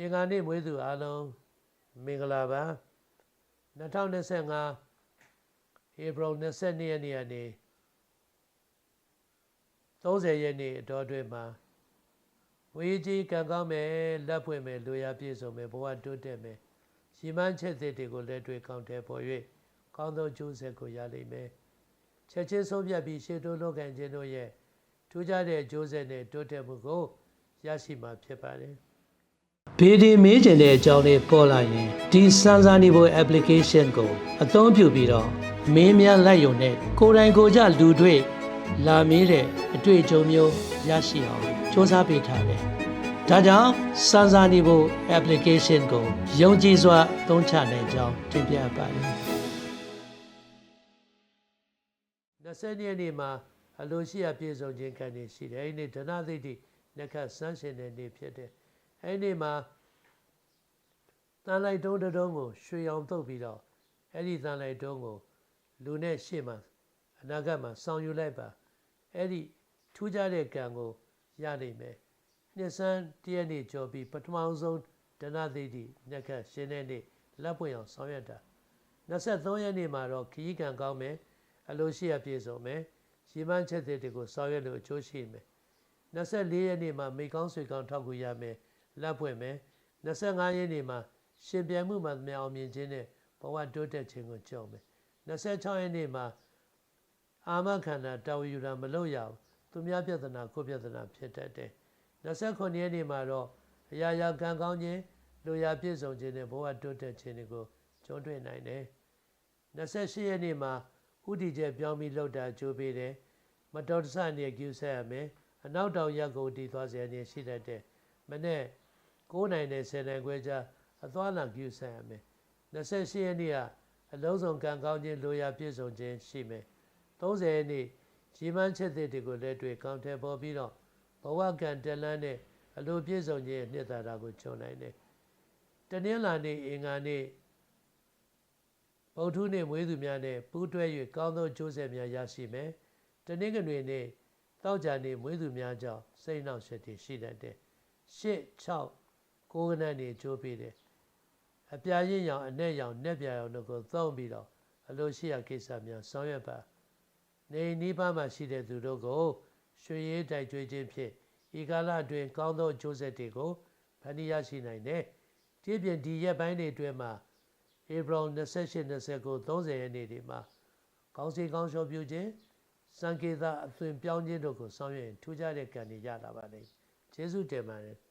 အင်္ဂါနေ့မွေးသူအားလုံးမင်္ဂလာပါ2025ဧပြီ22ရက်နေ့ကနေ30ရက်နေ့အတော်အတွင်းမှာဝေးကြီးကံကောင်းမယ်လက်ဖွင့်မယ်လူရပြည့်စုံမယ်ဘဝတိုးတက်မယ်ရှိမှန်းချက်သစ်တွေကိုလက်တွေ့ကောင်းတဲ့ပေါ်၍ကောင်းသောကျိုးဆက်ကိုရလိမ့်မယ်ချက်ချင်းဆုံးဖြတ်ပြီးရှေ့တိုးလောကန်ခြင်းတို့ရဲ့ထူးခြားတဲ့ကျိုးဆက်နဲ့တိုးတက်မှုကိုရရှိမှာဖြစ်ပါတယ် ဘေဒီမေးချင်တဲ့အကြောင်းလေးပေါ်လာရင်ဒီစမ်းစာနေဖို့ application ကိုအသုံးပြုပြီးတော့မင်းများလိုက်ရုံနဲ့ကိုယ်တိုင်ကိုယ်ကြလူတွေ့လာမေးတဲ့အတွေ့အကြုံမျိုးရရှိအောင်စ조사ပေးထားတယ်။ဒါကြောင့်စမ်းစာနေဖို့ application ကိုယုံကြည်စွာသုံးချနိုင်ကြောင်းတင်ပြပါတယ်။20ရက်နေ့မှာအလိုရှိအပြည့်စုံခြင်းခံနေရှိတယ်။အဲဒီနေ့ဒနာသိတိနက္ခဆန်းရှင်တဲ့နေ့ဖြစ်တယ်။ အဲဒီနေ့မှာတန်လိုက်တုံးတုံးကိုရွှေရောင်တုပ်ပြီးတော့အဲ့ဒီတန်လိုက်တုံးကိုလူနဲ့ရှေ့မှာအနာဂတ်မှာဆောင်ယူလိုက်ပါအဲ့ဒီထူးခြားတဲ့ကံကိုရနိုင်မယ်နှစ်ဆန်းတရက်နေ့ကြော်ပြီးပထမဆုံးဒနသိတိညက်ခတ်ရှင်းတဲ့နေ့လက်ပွင့်အောင်ဆောင်ရွက်တာ23ရက်နေ့မှာတော့ခရီးကံကောင်းမယ်အလိုရှိအပြည့်စုံမယ်ရီမန်းချက်တွေကိုဆောင်ရွက်လို့အကျိုးရှိမယ်24ရက်နေ့မှာမိကောင်းဆွေကောင်းထောက်ကူရမယ် လက်ပွင့်မယ်25ရက်နေ့မှာရှင်ပြိုင်မှုမှာမြောင်မြင်ခြင်းနဲ့ဘဝတိုးတက်ခြင်းကိုကြောက်မယ်26ရက်နေ့မှာအာမခန္ဓာတာဝယူတာမလုပ်ရဘူးသူများပြဿနာကိုပြဿနာဖြစ်တတ်တယ်29ရက်နေ့မှာတော့အရာရာကံကောင်းခြင်းလူရာပြည့်စုံခြင်းနဲ့ဘဝတိုးတက်ခြင်းတွေကိုကြုံတွေ့နိုင်တယ်28ရက်နေ့မှာဥတီချက်ပြောင်းပြီးလှုပ်တာကြိုးပေးတယ်မတော်တဆအနေနဲ့ကျူဆက်ရမယ်အနောက်တောင်ရက်ကိုတည်သွားစေနေရှိတတ်တယ်မနေ့ 9နိုင်နဲ့10နိုင်ခွဲကြားအသွားလံကျူဆက်ရမယ်28ရက်နေ့ကအလုံးစုံကံကောင်းခြင်းလိုရာပြည့်စုံခြင်းရှိမယ်30ရက်နေ့ရီမန်းချက်တွေကိုလက်တွေ့ကောင်းတယ်ပေါ်ပြီးတော့ဘဝကံတလန်းနဲ့အလိုပြည့်စုံခြင်းနှစ်သာရကိုခြုံနိုင်တယ်တနင်္လာနေ့အင်္ဂါနေ့ဗုဒ္ဓနေ့မွေးသူများနဲ့ပူးတွဲ၍ကောင်းသောကျိုးဆက်များရရှိမယ်တနင်္ဂနွေနေ့တောက်ကြနေ့မွေးသူများကြောင့်စိတ်နှောက်ယှက်တွေရှိတတ်တယ်၈ 6 9ခဏနေကြိုးပေးတယ်အပြာရင်းရောင်အနဲ့ရောင်နဲ့ပြာရောင်တို့ကိုသုံးပြီးတော့အလိုရှိရာကိစ္စများဆောင်ရွက်ပါနေနိဗ္ဗာန်မှာရှိတဲ့သူတို့ကိုရွှေရည်တိုက်ကြွေးခြင်းဖြင့်ဤကာလအတွင်းကောင်းသောအကျိုးဆက်တွေကိုဖန်တီးရရှိနိုင်တယ်။ဒီပြင်ဒီရက်ပိုင်းတွေအတွင်းမှာဧပြီ28 29 30ရက်နေ့တွေမှာကောင်းစီကောင်းရှောပြုခြင်းစံကေတအသွင်ပြောင်းခြင်းတို့ကိုဆောင်ရွက်ထူးခြားတဲ့ကံတွေရလာပါလိမ့်။ကျေးဇူးတင်ပါတယ်။